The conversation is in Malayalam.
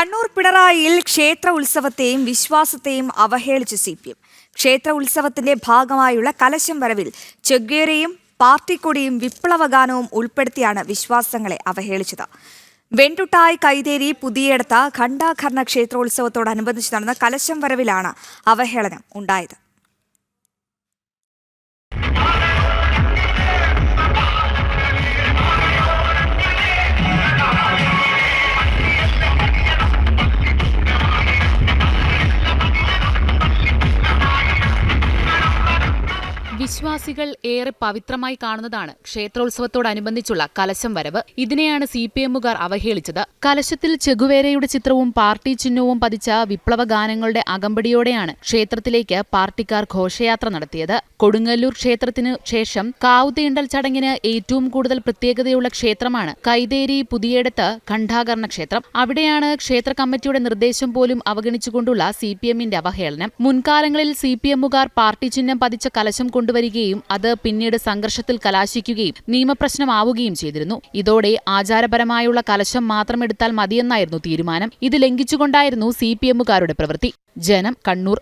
കണ്ണൂർ പിണറായിയിൽ ക്ഷേത്ര ഉത്സവത്തെയും വിശ്വാസത്തെയും അവഹേളിച്ച് സി പി എം. ക്ഷേത്ര ഉത്സവത്തിന്റെ ഭാഗമായുള്ള കലശം വരവിൽ ചെഗ്ഗേരയും പാർട്ടിക്കൊടിയും വിപ്ലവഗാനവും ഉൾപ്പെടുത്തിയാണ് വിശ്വാസങ്ങളെ അവഹേളിച്ചത്. വെണ്ടുട്ടായ് കൈതേരി പുതിയടത്ത ഖണ്ഡാകർണ ക്ഷേത്രോത്സവത്തോടനുബന്ധിച്ച് നടന്ന കലശം വരവിലാണ് അവഹേളനം ഉണ്ടായത്. വിശ്വാസികൾ ഏറെ പവിത്രമായി കാണുന്നതാണ് ക്ഷേത്രോത്സവത്തോടനുബന്ധിച്ചുള്ള കലശം വരവ്. ഇതിനെയാണ് സി പി എമ്മുകാർ അവഹേളിച്ചത്. കലശത്തിൽ ചെഗുവേരയുടെ ചിത്രവും പാർട്ടി ചിഹ്നവും പതിച്ച വിപ്ലവ ഗാനങ്ങളുടെ അകമ്പടിയോടെയാണ് ക്ഷേത്രത്തിലേക്ക് പാർട്ടിക്കാർ ഘോഷയാത്ര നടത്തിയത്. കൊടുങ്ങല്ലൂർ ക്ഷേത്രത്തിനു ശേഷം കാവുതീണ്ടൽ ചടങ്ങിന് ഏറ്റവും കൂടുതൽ പ്രത്യേകതയുള്ള ക്ഷേത്രമാണ് കൈതേരി പുതിയടത്ത് ഖണ്ഡാകർണ ക്ഷേത്രം. അവിടെയാണ് ക്ഷേത്ര കമ്മിറ്റിയുടെ നിർദ്ദേശം പോലും അവഗണിച്ചുകൊണ്ടുള്ള സി പി എമ്മിന്റെ അവഹേളനം. മുൻകാലങ്ങളിൽ സി പി എമ്മുകാർ പാർട്ടി ചിഹ്നം പതിച്ച കലശം കൊണ്ടുവരികയും അത് പിന്നീട് സംഘർഷത്തിൽ കലാശിക്കുകയും നിയമപ്രശ്നമാവുകയും ചെയ്തിരുന്നു. ഇതോടെ ആചാരപരമായുള്ള കലശം മാത്രം എടുത്താൽ മതിയെന്നായിരുന്നു തീരുമാനം. ഇത് ലംഘിച്ചുകൊണ്ടായിരുന്നു സി പി എമ്മുകാരുടെ പ്രവൃത്തി. ജനം കണ്ണൂർ